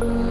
Oh.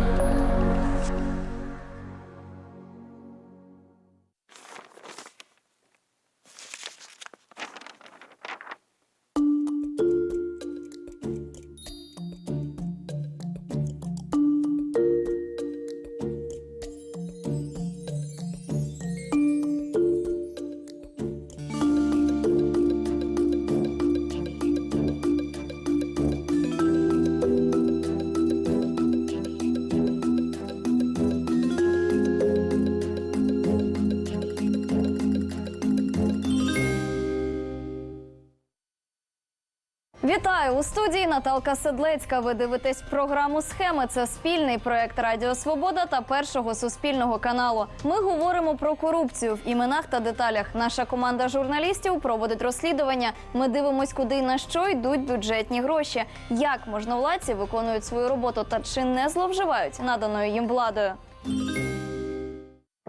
Вітаю у студії Наталка Седлецька. Ви дивитесь програму Схеми. Це спільний проект Радіо Свобода та першого суспільного каналу. Ми говоримо про корупцію в іменах та деталях. Наша команда журналістів проводить розслідування. Ми дивимось, куди і на що йдуть бюджетні гроші, як можновладці виконують свою роботу та чи не зловживають наданою їм владою.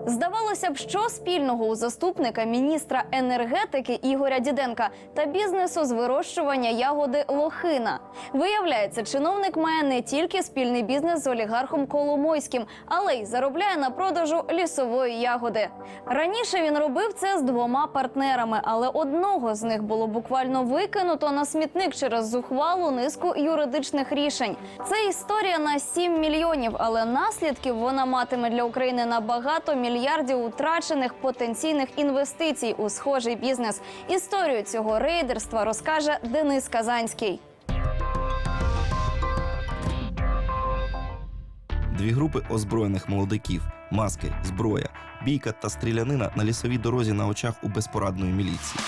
Здавалося б, що спільного у заступника міністра енергетики Ігоря Діденка та бізнесу з вирощування ягоди лохина. Виявляється, чиновник має не тільки спільний бізнес з олігархом Коломойським, але й заробляє на продажу лісової ягоди. Раніше він робив це з двома партнерами, але одного з них було буквально викинуто на смітник через зухвалу низку юридичних рішень. Це історія на 7 мільйонів, але наслідків вона матиме для України на багато мільярдів утрачених потенційних інвестицій у схожий бізнес. Історію цього рейдерства розкаже Денис Казанський. Дві групи озброєних молодиків, маски, зброя, бійка та стрілянина на лісовій дорозі на очах у безпорадної міліції.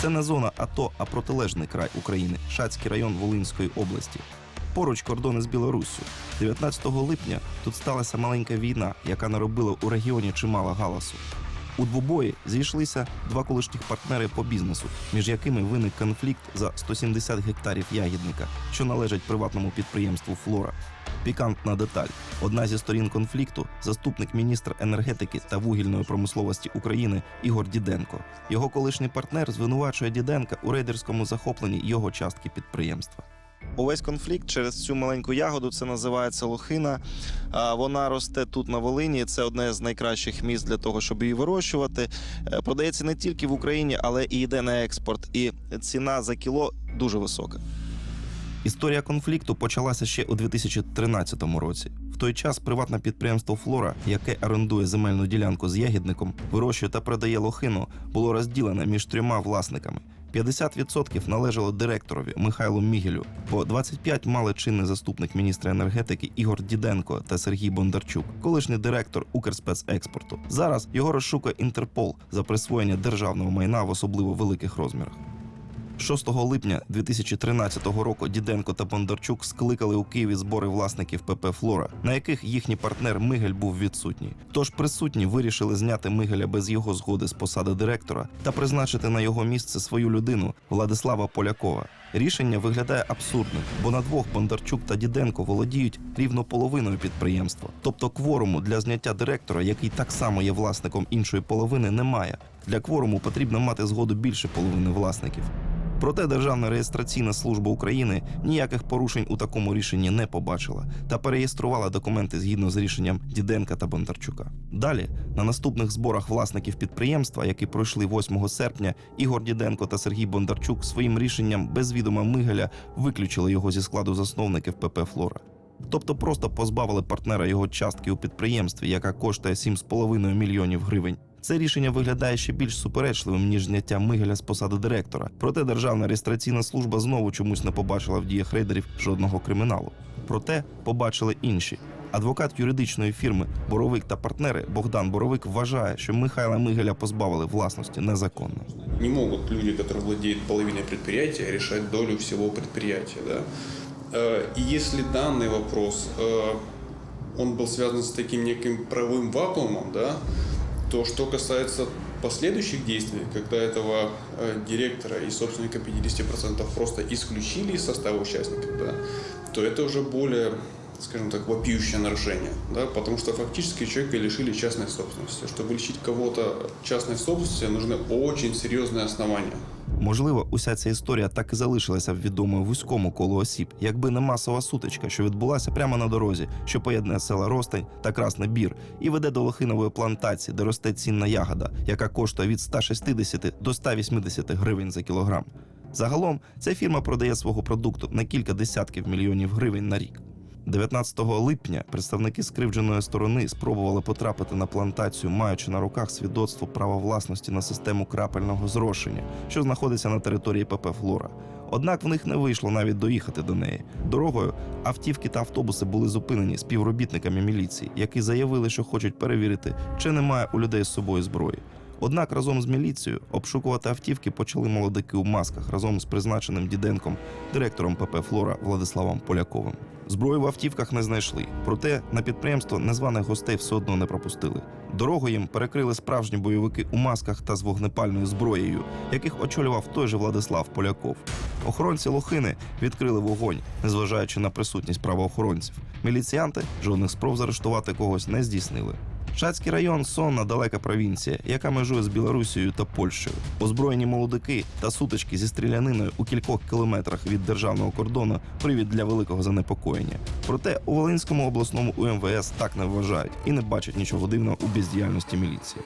Це не зона АТО, а протилежний край України, Шацький район Волинської області. Поруч кордони з Білоруссю. 19 липня тут сталася маленька війна, яка наробила у регіоні чимало галасу. У двобої зійшлися два колишніх партнери по бізнесу, між якими виник конфлікт за 170 гектарів ягідника, що належать приватному підприємству Флора. Пікантна деталь: одна зі сторін конфлікту заступник міністра енергетики та вугільної промисловості України Ігор Діденко. Його колишній партнер звинувачує Діденка у рейдерському захопленні його частки підприємства. Увесь конфлікт через цю маленьку ягоду це називається лохина. Вона росте тут на Волині. Це одне з найкращих місць для того, щоб її вирощувати. Е, Продається не тільки в Україні, але і йде на експорт. І ціна за кіло дуже висока. Історія конфлікту почалася ще у 2013 році. В той час приватне підприємство Флора, яке орендує земельну ділянку з ягідником, вирощує та продає лохину, було розділене між трьома власниками. 50% належало директорові Михайлу Мігелю, по 25 мали чинний заступник міністра енергетики Ігор Діденко та Сергій Бондарчук, колишній директор Укрспецекспорту. Зараз його розшукує Інтерпол за присвоєння державного майна в особливо великих розмірах. 6 липня 2013 року Діденко та Бондарчук скликали у Києві збори власників ПП Флора, на яких їхній партнер Мигель був відсутній. Тож присутні вирішили зняти Мигеля без його згоди з посади директора та призначити на його місце свою людину Владислава Полякова. Рішення виглядає абсурдним, бо на двох Бондарчук та Діденко володіють рівно половиною підприємства. Тобто кворуму для зняття директора, який так само є власником іншої половини, немає. Для кворуму потрібно мати згоду більше половини власників. Проте Державна реєстраційна служба України ніяких порушень у такому рішенні не побачила та переєструвала документи згідно з рішенням Діденка та Бондарчука. Далі, на наступних зборах власників підприємства, які пройшли 8 серпня, Ігор Діденко та Сергій Бондарчук своїм рішенням без відома Мигеля виключили його зі складу засновників ПП Флора. Тобто просто позбавили партнера його частки у підприємстві, яка коштує 7,5 мільйонів гривень. Це рішення виглядає ще більш суперечливим ніж зняття Мигеля з посади директора. Проте Державна реєстраційна служба знову чомусь не побачила в діях рейдерів жодного криміналу. Проте побачили інші. Адвокат юридичної фірми Боровик та партнери Богдан Боровик вважає, що Михайла Мигеля позбавили власності незаконно. Не могут люди, которые владеют половиной предприятия, решать долю всего предприятия. Да? Э, И если данный вопрос, э, он был связан с таким неким правовым вакуумом, да, то что касается последующих действий, когда этого э, директора и собственника 50% просто исключили из состава участников, да, то это уже более скажем так, вопиющее нарушение, да, потому что фактически человека лишили частной собственности. Чтобы лишить кого-то частной собственности, нужны очень серьезные основания. Можливо, уся ця історія так і залишилася б відомою вузькому колу осіб, якби не масова сутичка, що відбулася прямо на дорозі, що поєднує села Ростень та Красний Бір, і веде до лохинової плантації, де росте цінна ягода, яка коштує від 160 до 180 гривень за кілограм. Загалом ця фірма продає свого продукту на кілька десятків мільйонів гривень на рік. 19 липня представники скривдженої сторони спробували потрапити на плантацію, маючи на руках свідоцтво права власності на систему крапельного зрошення, що знаходиться на території ПП Флора. Однак в них не вийшло навіть доїхати до неї. Дорогою автівки та автобуси були зупинені співробітниками міліції, які заявили, що хочуть перевірити, чи немає у людей з собою зброї. Однак разом з міліцією обшукувати автівки почали молодики у масках разом з призначеним Діденком, директором ПП Флора Владиславом Поляковим. Зброю в автівках не знайшли, проте на підприємство незваних гостей все одно не пропустили. Дорогу їм перекрили справжні бойовики у масках та з вогнепальною зброєю, яких очолював той же Владислав Поляков. Охоронці Лохини відкрили вогонь, незважаючи на присутність правоохоронців. Міліціянти жодних спроб заарештувати когось не здійснили. Шацький район сонна далека провінція, яка межує з Білорусією та Польщею. Озброєні молодики та сутички зі стріляниною у кількох кілометрах від державного кордону привід для великого занепокоєння. Проте у Волинському обласному УМВС так не вважають і не бачать нічого дивного у бездіяльності міліції.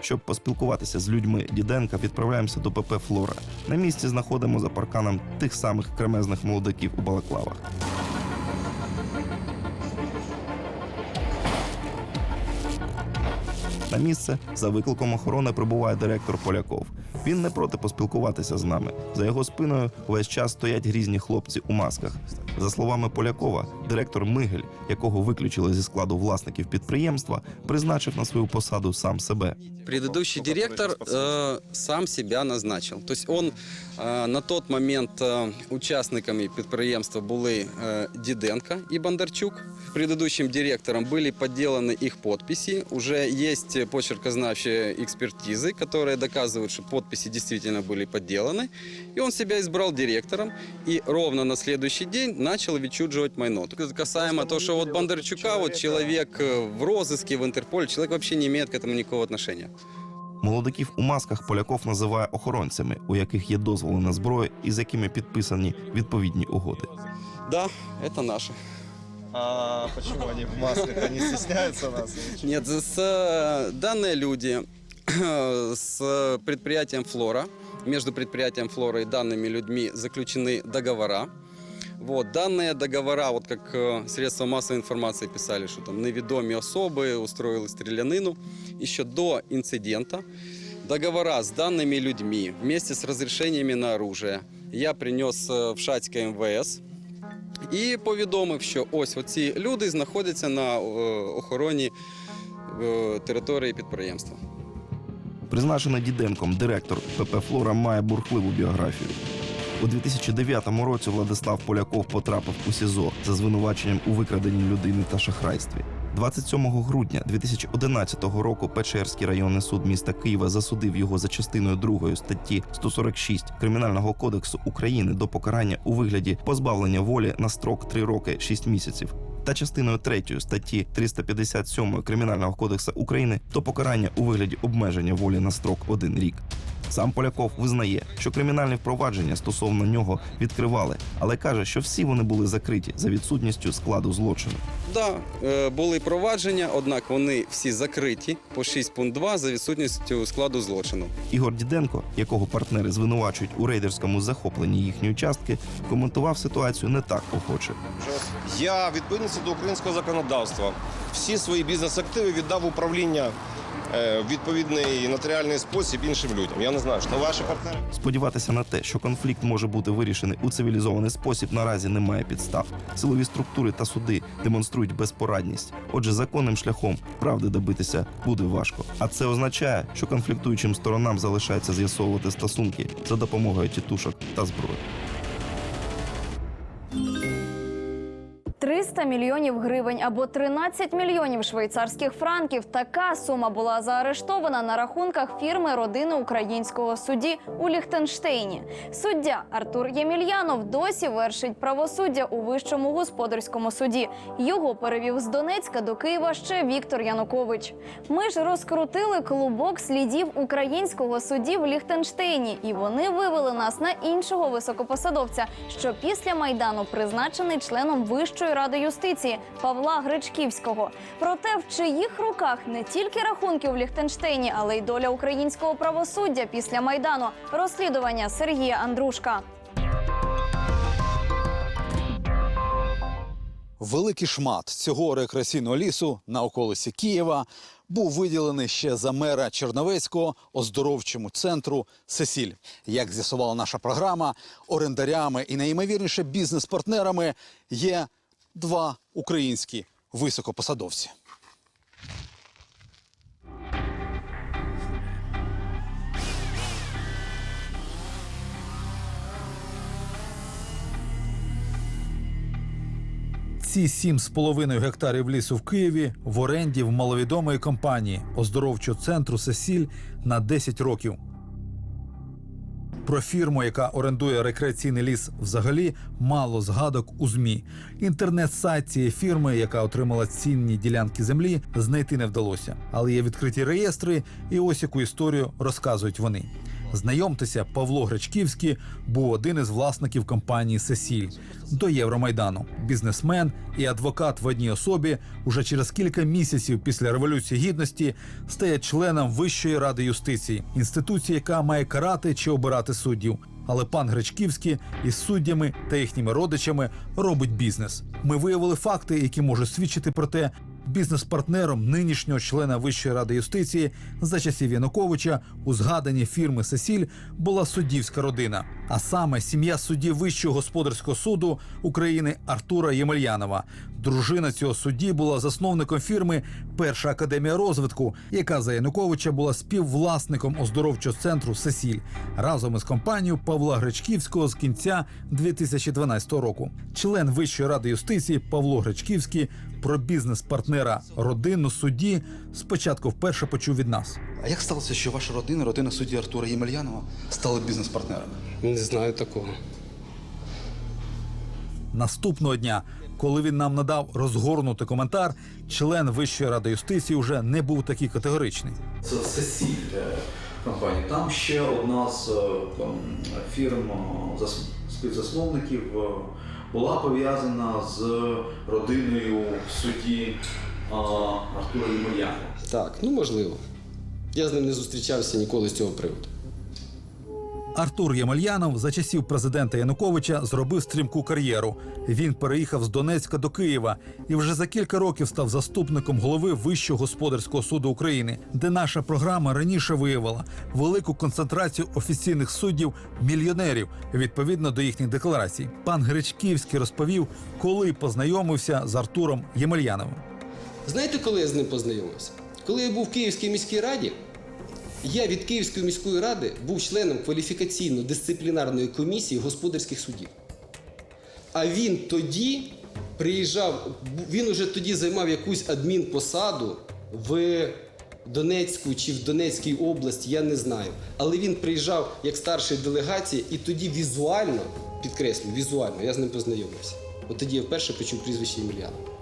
Щоб поспілкуватися з людьми Діденка, відправляємося до ПП Флора. На місці знаходимо за парканом тих самих кремезних молодиків у балаклавах. На місце за викликом охорони прибуває директор Поляков. Він не проти поспілкуватися з нами. За його спиною увесь час стоять грізні хлопці у масках. За словами Полякова, директор Мигель, якого виключили зі складу власників підприємства, призначив на свою посаду сам себе. Предыдущий директор э, сам себя назначил. То есть он э, на тот момент э, учасниками підприємства були э, Діденко и Бондарчук. Предыдущим директором были подделаны их подписи. Уже есть почеркознавчие экспертизы, которые доказывают, что подписи действительно были подделаны. И он себя избрал директором. И ровно на следующий день начал відчуджувати майно. Это Касаемо того, что вот Бондарчука, вот человек э, в розыске, в Интерполе, человек вообще не имеет к этому никакого отношения. Молодиків у масках Поляков називає охоронцями, у яких є дозволи на зброю і з якими підписані відповідні угоди. Да, это наши. А почему они в масках? Они стесняются нас? Нет, с, э, данные люди с предприятием «Флора», между предприятием «Флора» и данными людьми заключены договора. Вот, данные договора, вот как э, средства массовой информации писали, что там невідомі особи устроили стрелянину еще до инцидента. Договора с данными людьми вместе с разрешениями на оружие я принес э, в Шацьке МВС і повідомив, що ось оці люди знаходяться на е, охороні е, території підприємства. Призначений Діденком директор ПП Флора має бурхливу біографію. У 2009 році Владислав Поляков потрапив у СІЗО за звинуваченням у викраденні людини та шахрайстві. 27 грудня 2011 року Печерський районний суд міста Києва засудив його за частиною 2 статті 146 Кримінального кодексу України до покарання у вигляді позбавлення волі на строк 3 роки 6 місяців. Та частиною 3 статті 357 Кримінального кодексу України до покарання у вигляді обмеження волі на строк 1 рік. Сам Поляков визнає, що кримінальні впровадження стосовно нього відкривали, але каже, що всі вони були закриті за відсутністю складу злочину. Да, е, були провадження, однак вони всі закриті по 6.2 за відсутністю складу злочину. Ігор Діденко, якого партнери звинувачують у рейдерському захопленні їхньої частки, коментував ситуацію не так охоче. Я в відповідності до українського законодавства всі свої бізнес-активи віддав управління е, в відповідний нотаріальний спосіб іншим людям. Я не знаю, що ваші партнери. Сподіватися на те, що конфлікт може бути вирішений у цивілізований спосіб, наразі немає підстав. Силові структури та суди демонструють безпорадність. Отже, законним шляхом правди добитися буде важко. А це означає, що конфліктуючим сторонам залишається з'ясовувати стосунки за допомогою тітушок та зброї. 300 мільйонів гривень або 13 мільйонів швейцарських франків. Така сума була заарештована на рахунках фірми родини українського судді у Ліхтенштейні. Суддя Артур Ємельянов досі вершить правосуддя у вищому господарському суді. Його перевів з Донецька до Києва ще Віктор Янукович. Ми ж розкрутили клубок слідів українського судді в Ліхтенштейні, і вони вивели нас на іншого високопосадовця, що після майдану призначений членом Вищої ради юстиції Павла Гречківського. Проте в чиїх руках не тільки рахунки в Ліхтенштейні, але й доля українського правосуддя після майдану. Розслідування Сергія Андрушка. Великий шмат цього рекреаційного лісу на околиці Києва був виділений ще за мера Черновецького оздоровчому центру Сесіль. Як з'ясувала наша програма, орендарями і найімовірніше бізнес-партнерами є два українські високопосадовці. Ці 7,5 гектарів лісу в Києві в оренді в маловідомої компанії оздоровчого центру Сесіль на 10 років. Про фірму, яка орендує рекреаційний ліс, взагалі мало згадок у змі. Інтернет-сайт цієї фірми, яка отримала цінні ділянки землі, знайти не вдалося. Але є відкриті реєстри, і ось яку історію розказують вони. Знайомтеся, Павло Гречківський був один із власників компанії Сесіль до Євромайдану. Бізнесмен і адвокат в одній особі уже через кілька місяців після революції гідності стає членом Вищої ради юстиції, інституції, яка має карати чи обирати суддів. Але пан Гречківський із суддями та їхніми родичами робить бізнес. Ми виявили факти, які можуть свідчити про те, бізнес-партнером нинішнього члена Вищої ради юстиції за часів Януковича у згаданій фірми Сесіль була суддівська родина, а саме сім'я судді Вищого господарського суду України Артура Ємельянова. Дружина цього судді була засновником фірми Перша академія розвитку, яка за Януковича була співвласником оздоровчого центру Сесіль разом із компанією Павла Гречківського з кінця 2012 року. Член Вищої ради юстиції Павло Гречківський про бізнес-партнера родину судді спочатку вперше почув від нас. А як сталося, що ваша родина, родина судді Артура Ємельянова, стали бізнес-партнерами? Не знаю такого. Наступного дня, коли він нам надав розгорнутий коментар, член Вищої ради юстиції вже не був такий категоричний. Це Сесіль компанія. Там ще одна з е, фірм співзасновників е, була пов'язана з родиною судді Артура Ємельянова. Так, ну можливо. Я з ним не зустрічався ніколи з цього приводу. Артур Ємельянов за часів президента Януковича зробив стрімку кар'єру. Він переїхав з Донецька до Києва і вже за кілька років став заступником голови Вищого господарського суду України, де наша програма раніше виявила велику концентрацію офіційних суддів мільйонерів відповідно до їхніх декларацій. Пан Гречківський розповів, коли познайомився з Артуром Ємельяновим. Знаєте, коли я з ним познайомився? Коли я був в Київській міській раді, я від Київської міської ради був членом кваліфікаційно-дисциплінарної комісії господарських судів. А він тоді приїжджав, він уже тоді займав якусь адмінпосаду в Донецьку чи в Донецькій області, я не знаю. Але він приїжджав як старший делегації, і тоді візуально, підкреслю, візуально, я з ним познайомився. От тоді я вперше почув прізвище Ємельянова.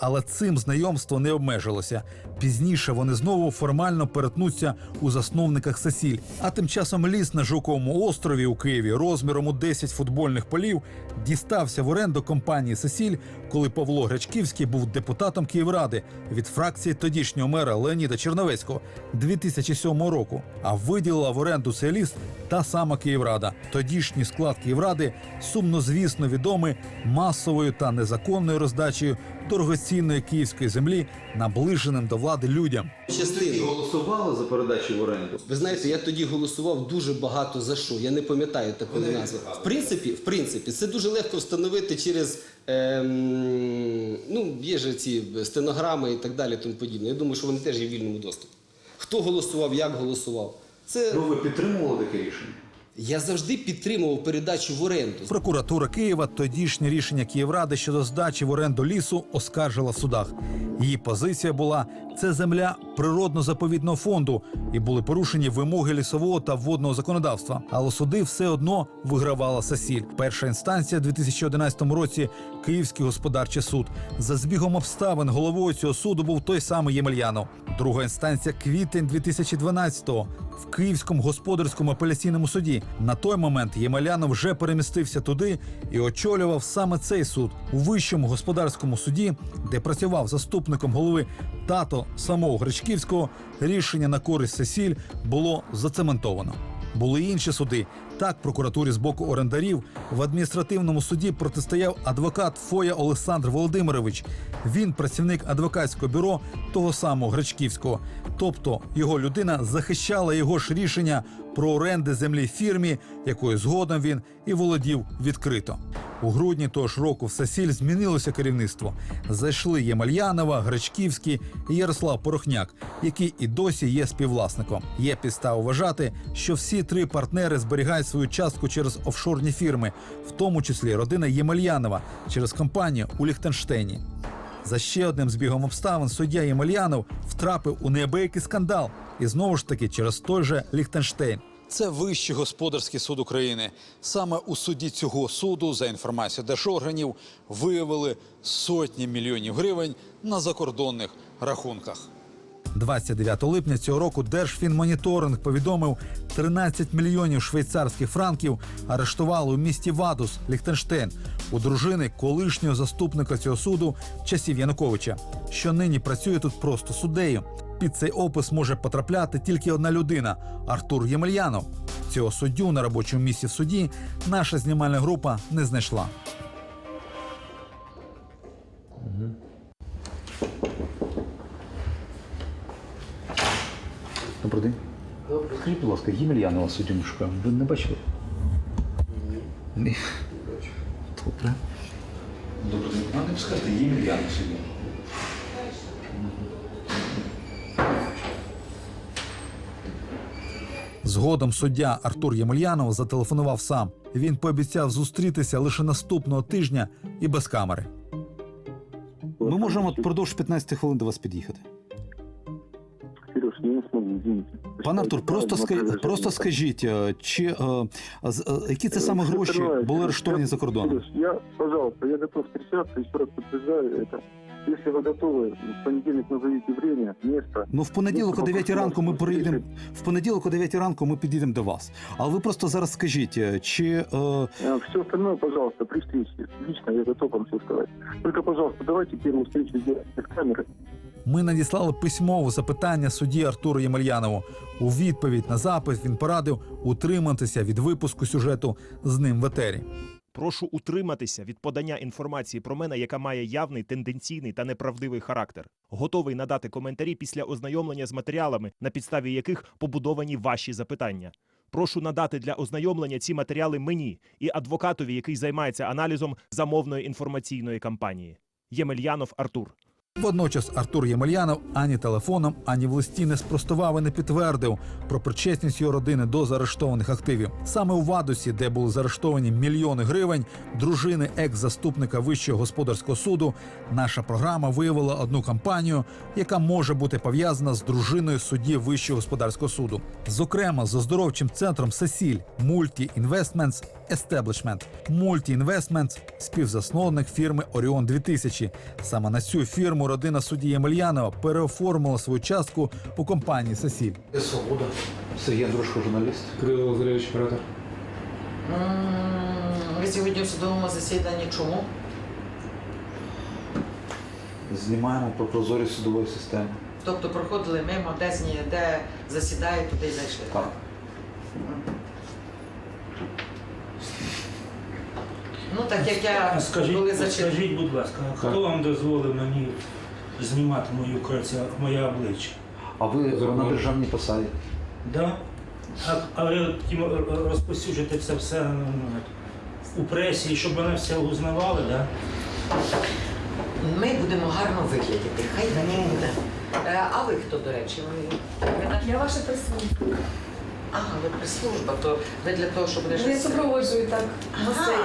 Але цим знайомство не обмежилося. Пізніше вони знову формально перетнуться у засновниках Сесіль. А тим часом ліс на Жуковому острові у Києві розміром у 10 футбольних полів дістався в оренду компанії Сесіль, коли Павло Гречківський був депутатом Київради від фракції тодішнього мера Леоніда Черновецького 2007 року. А виділила в оренду цей ліс та сама Київрада. Тодішній склад Київради сумнозвісно відомий масовою та незаконною роздачею дорогоцінної київської землі наближеним до влади людям. Частину. голосували за передачу в оренду? Ви знаєте, я тоді голосував дуже багато за що. Я не пам'ятаю такої назви. В принципі, в принципі, це дуже легко встановити через ем, ну, є ж ці стенограми і так далі, тому подібне. Я думаю, що вони теж є в вільному доступі. Хто голосував, як голосував. Це Ну, ви підтримували таке рішення? Я завжди підтримував передачу в оренду. Прокуратура Києва тодішнє рішення Київради щодо здачі в оренду лісу оскаржила в судах. Її позиція була це земля природно-заповідного фонду, і були порушені вимоги лісового та водного законодавства. Але суди все одно вигравала Сасіль. Перша інстанція у 2011 році Київський господарчий суд. За збігом обставин головою цього суду був той самий Ємельянов. Друга інстанція квітень 2012-го в Київському господарському апеляційному суді. На той момент Ємелянов вже перемістився туди і очолював саме цей суд у вищому господарському суді, де працював заступником голови тато самого Гречківського. Рішення на користь Сесіль було зацементовано. Були інші суди. Так, прокуратурі з боку орендарів в адміністративному суді протистояв адвокат Фоя Олександр Володимирович. Він працівник адвокатського бюро того самого Гречківського. Тобто його людина захищала його ж рішення про оренди землі фірмі, якою згодом він і володів відкрито. У грудні того ж року в Сасіль змінилося керівництво. Зайшли Ємельянова, Гречківський і Ярослав Порохняк, які і досі є співвласником. Є підстава вважати, що всі три партнери зберігають свою частку через офшорні фірми, в тому числі родина Ємельянова через компанію у Ліхтенштейні. За ще одним збігом обставин суддя Ємельянов втрапив у неабиякий скандал, і знову ж таки через той же Ліхтенштейн. Це вищий господарський суд України. Саме у суді цього суду, за інформацією держорганів, виявили сотні мільйонів гривень на закордонних рахунках. 29 липня цього року Держфінмоніторинг повідомив 13 мільйонів швейцарських франків арештували у місті Вадус, Ліхтенштейн, у дружини колишнього заступника цього суду часів Януковича, що нині працює тут просто суддею. Під цей опис може потрапляти тільки одна людина Артур Ємельянов. Цього суддю на робочому місці в суді наша знімальна група не знайшла. Добрий день. Скажіть, будь ласка, Ємельянова суддю ми шукаємо. Ви не бачили? Ні. Добре. Добрий день. А не скажете, Ємельянова суддю. Згодом суддя Артур Ємельянов зателефонував сам. Він пообіцяв зустрітися лише наступного тижня і без камери. Ми можемо впродовж 15 хвилин до вас під'їхати. Сереж, я не смогу, извините. Пан Артур, просто, ска... просто скажіть, е, чи е, з- е, які це саме гроші були арештовані за кордоном? Я, пожалуйста, я готов встречаться, еще раз подтверждаю это. Если вы готовы, в понедельник назовите время, место. Ну, в понеділок о 9 ранку ми приїдемо. В понеділок о 9 ранку ми підійдемо до вас. Але ви просто зараз скажіть, е, чи е, Все остальное, пожалуйста, при встрече. Лично я готов вам все сказать. Только, пожалуйста, давайте первую встречу сделаем без камеры. Ми надіслали письмове запитання судді Артуру Ємельянову. У відповідь на запит він порадив утриматися від випуску сюжету з ним в етері. Прошу утриматися від подання інформації про мене, яка має явний тенденційний та неправдивий характер. Готовий надати коментарі після ознайомлення з матеріалами, на підставі яких побудовані ваші запитання. Прошу надати для ознайомлення ці матеріали мені і адвокатові, який займається аналізом замовної інформаційної кампанії. Ємельянов Артур. Водночас Артур Ємельянов ані телефоном, ані в листі не спростував і не підтвердив про причесність його родини до заарештованих активів. Саме у Вадусі, де були заарештовані мільйони гривень, дружини екс-заступника Вищого господарського суду, наша програма виявила одну компанію, яка може бути пов'язана з дружиною судді Вищого господарського суду. Зокрема, з оздоровчим центром Сесіль Multi Investments Establishment. Multi Investments – співзасновник фірми Оріон 2000. Саме на цю фірму родина судді Ємельянова переоформила свою частку у компанії Сесіль. Свобода? Сергій Андрушко, журналіст. Кирило Валерійович, оператор. Ви сьогодні в судовому засіданні чому? Знімаємо про прозорість судової системи. Тобто проходили мимо, де, де засідають, туди й зайшли. Так. Ну так як я коли зачитала. скажіть, будь ласка, хто вам дозволив мені знімати мою краця, моє обличчя? А ви на державній посаді? Да? А, а ви потім це все ну, у пресі, щоб мене все узнавали, да? Ми будемо гарно виглядати, хай мені буде. Е, А ви хто, до речі? Ви... ви Я ваша присутня. А, ви прес-служба, то ви для того, щоб не Не супроводжую так гостей.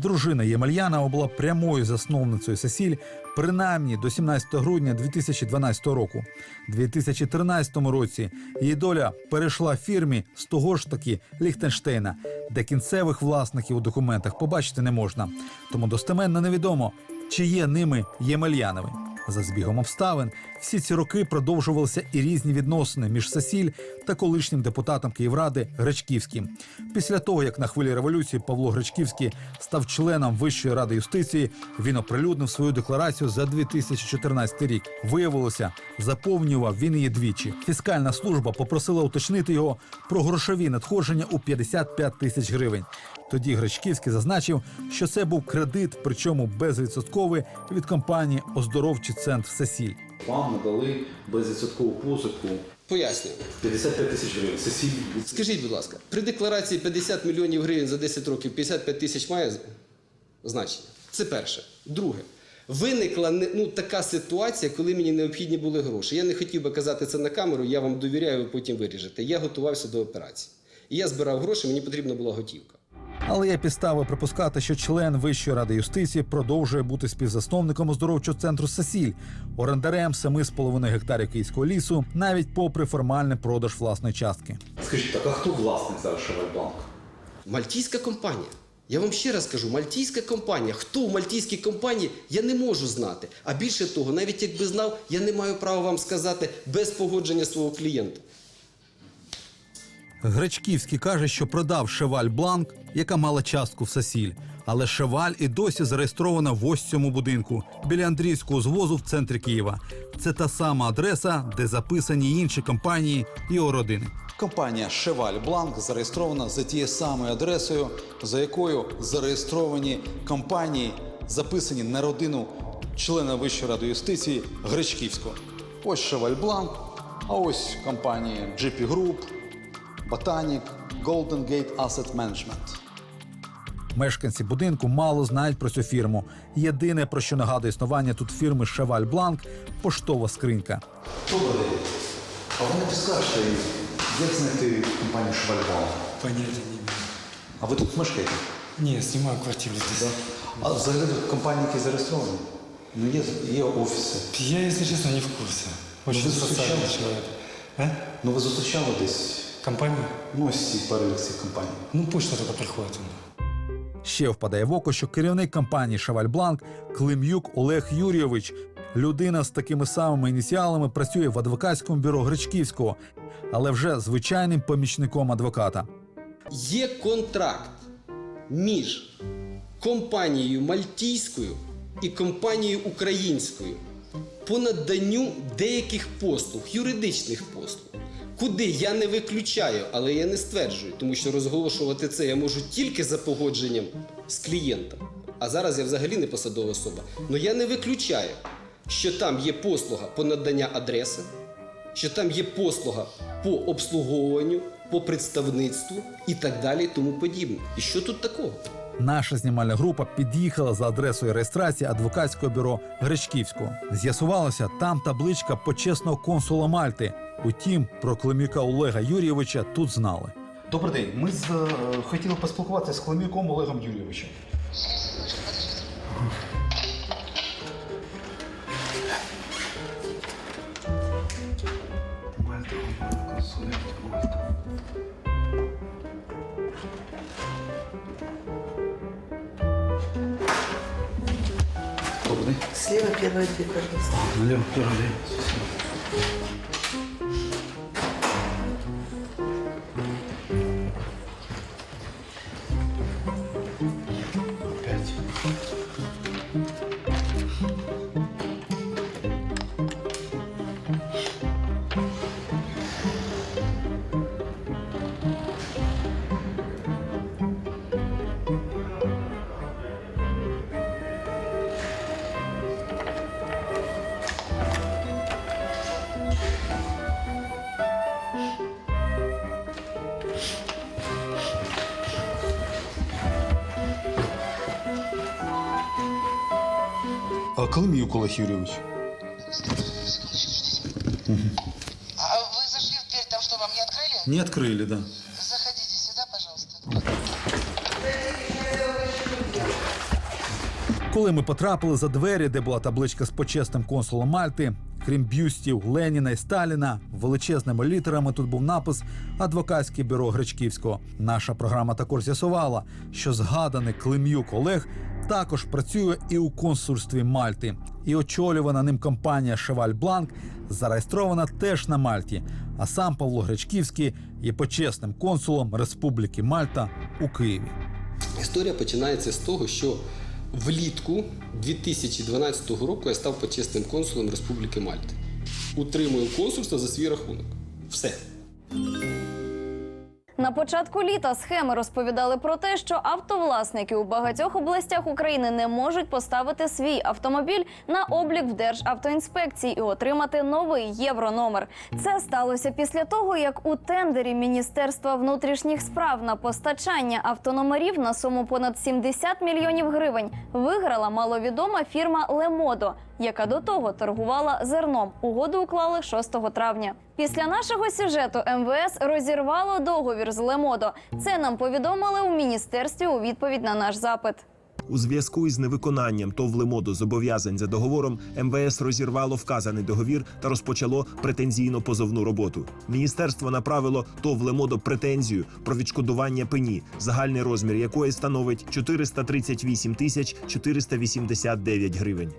Дружина Ємельянова була прямою засновницею Сесіль принаймні до 17 грудня 2012 року. У 2013 році її доля перейшла фірмі з того ж таки Ліхтенштейна, де кінцевих власників у документах побачити не можна. Тому достеменно невідомо, чи є ними Ємельянови. За збігом обставин всі ці роки продовжувалися і різні відносини між Сесіль та колишнім депутатом Київради Гречківським. Після того, як на хвилі революції Павло Гречківський став членом Вищої ради юстиції, він оприлюднив свою декларацію за 2014 рік. Виявилося, заповнював він її двічі. Фіскальна служба попросила уточнити його про грошові надходження у 55 тисяч гривень. Тоді Гречківський зазначив, що це був кредит, причому безвідсотковий від компанії Оздоровчий центр Сесіль. Вам надали безвідсоткову позику Пояснюю. 55 тисяч гривень. Сесіль Скажіть, будь ласка, при декларації 50 мільйонів гривень за 10 років 55 тисяч має значення? Це перше. Друге. Виникла ну, така ситуація, коли мені необхідні були гроші. Я не хотів би казати це на камеру, я вам довіряю, ви потім виріжете. Я готувався до операції. І я збирав гроші, мені потрібна була готівка. Але є підстави припускати, що член Вищої ради юстиції продовжує бути співзасновником оздоровчого центру Сесіль, орендарем 7,5 гектарів київського лісу, навіть попри формальний продаж власної частки. Скажіть, так а хто власник зараз Шевальбанк? Мальтійська компанія. Я вам ще раз кажу, мальтійська компанія. Хто в мальтійській компанії, я не можу знати. А більше того, навіть якби знав, я не маю права вам сказати без погодження свого клієнта. Гречківський каже, що продав Шеваль Бланк, яка мала частку в Сесіль. Але Шеваль і досі зареєстрована в ось цьому будинку біля Андрійського звозу в центрі Києва. Це та сама адреса, де записані інші компанії і родини. Компанія Шеваль Бланк зареєстрована за тією самою адресою, за якою зареєстровані компанії, записані на родину члена Вищої ради юстиції Гречківського. Ось Шеваль Бланк, а ось компанії GP Group, Botanic, Golden Gate Asset Management. Мешканці будинку мало знають про цю фірму. Єдине, про що нагадує існування тут фірми Шеваль Бланк поштова скринька. Добрий день. А ви не підскажете, як знайти компанію Шевальбанк? Понятия не имею. А ви тут мешкаєте? Не, снимаю квартиру здесь. А взагалі тут компанії, які зареєстровані? Ну, є, є офіси. Я, если честно, не в курсе. Очень вы социальный зустрічали? человек. А? Ну ви зустрічали десь? Компанию? Ну, ось ці перелік цих компаній. Ну, почта только приходит. Ще впадає в око, що керівник компанії Шеваль Бланк Клим'юк Олег Юрійович. Людина з такими самими ініціалами працює в адвокатському бюро Гречківського, але вже звичайним помічником адвоката. Є контракт між компанією мальтійською і компанією українською по наданню деяких послуг, юридичних послуг. Куди я не виключаю, але я не стверджую, тому що розголошувати це я можу тільки за погодженням з клієнтом. А зараз я взагалі не посадова особа. Але я не виключаю, що там є послуга по надання адреси, що там є послуга по обслуговуванню, по представництву і так далі, тому подібне. І що тут такого? Наша знімальна група під'їхала за адресою реєстрації адвокатського бюро Гречківського. З'ясувалося, там табличка почесного консула Мальти. Утім, про Клим'юка Олега Юрійовича тут знали. Добрий день. Ми з, е, хотіли поспілкуватися з Хлемюком Олегом Юрійовичем. Добрый день. Слева первая дверь, пожалуйста. Налево, первый день. Bakalım mı Николай А вы зашли в дверь, там что, вам не открыли? Не открыли, да. Заходите сюди, пожалуйста. Коли ми потрапили за двері, де була табличка з почесним консулом Мальти, крім бюстів Леніна і Сталіна, величезними літерами тут був напис Адвокатське бюро Гречківського. Наша програма також з'ясувала, що згаданий Клим'юк Олег також працює і у консульстві Мальти. І очолювана ним компанія Шеваль Бланк зареєстрована теж на Мальті. А сам Павло Гречківський є почесним консулом Республіки Мальта у Києві. Історія починається з того, що влітку 2012 року я став почесним консулом Республіки Мальти. Утримую консульство за свій рахунок. Все. На початку літа схеми розповідали про те, що автовласники у багатьох областях України не можуть поставити свій автомобіль на облік в Державтоінспекції і отримати новий єврономер. Це сталося після того, як у тендері Міністерства внутрішніх справ на постачання автономерів на суму понад 70 мільйонів гривень виграла маловідома фірма Лемодо, яка до того торгувала зерном. Угоду уклали 6 травня. Після нашого сюжету МВС розірвало договір з Лемодо. Це нам повідомили у міністерстві у відповідь на наш запит. У зв'язку із невиконанням ТОВ «Лемодо» зобов'язань за договором МВС розірвало вказаний договір та розпочало претензійно позовну роботу. Міністерство направило ТОВ «Лемодо» претензію про відшкодування пені, загальний розмір якої становить 438 тисяч 489 гривень.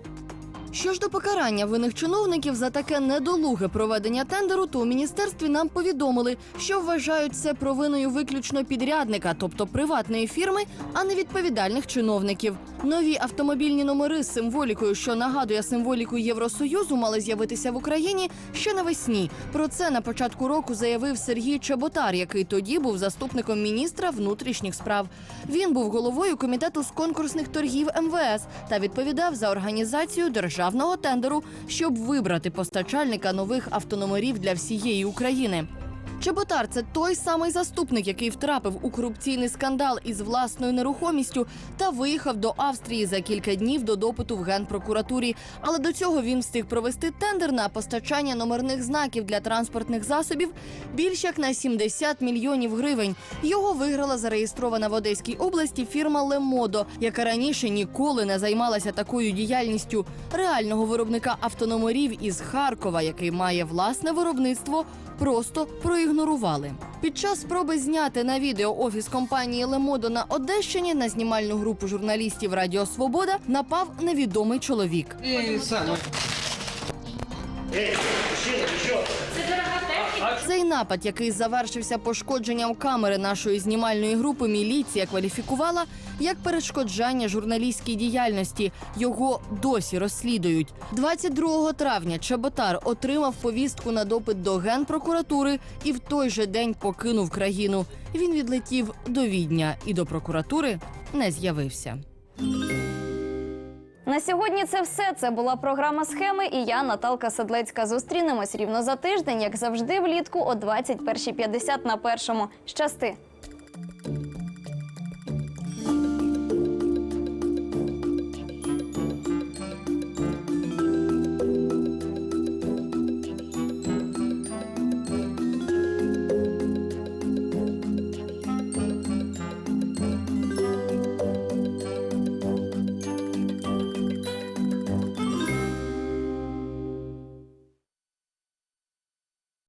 Що ж до покарання винних чиновників за таке недолуге проведення тендеру, то у міністерстві нам повідомили, що вважають це провиною виключно підрядника, тобто приватної фірми, а не відповідальних чиновників. Нові автомобільні номери з символікою, що нагадує символіку Євросоюзу, мали з'явитися в Україні ще навесні. Про це на початку року заявив Сергій Чеботар, який тоді був заступником міністра внутрішніх справ. Він був головою комітету з конкурсних торгів МВС та відповідав за організацію державного тендеру, щоб вибрати постачальника нових автономерів для всієї України. Чеботар це той самий заступник, який втрапив у корупційний скандал із власною нерухомістю та виїхав до Австрії за кілька днів до допиту в генпрокуратурі. Але до цього він встиг провести тендер на постачання номерних знаків для транспортних засобів більш як на 70 мільйонів гривень. Його виграла зареєстрована в Одеській області фірма Лемодо, яка раніше ніколи не займалася такою діяльністю реального виробника автономерів із Харкова, який має власне виробництво просто проігнорували. Під час спроби зняти на відео офіс компанії Лемодо на Одещині на знімальну групу журналістів Радіо Свобода напав невідомий чоловік. Цей напад, який завершився пошкодженням камери нашої знімальної групи, міліція кваліфікувала як перешкоджання журналістській діяльності. Його досі розслідують. 22 травня Чеботар отримав повістку на допит до генпрокуратури і в той же день покинув країну. Він відлетів до Відня і до прокуратури не з'явився. На сьогодні це все. Це була програма схеми. І я, Наталка Седлецька. Зустрінемось рівно за тиждень, як завжди, влітку о 21.50 на першому. Щасти!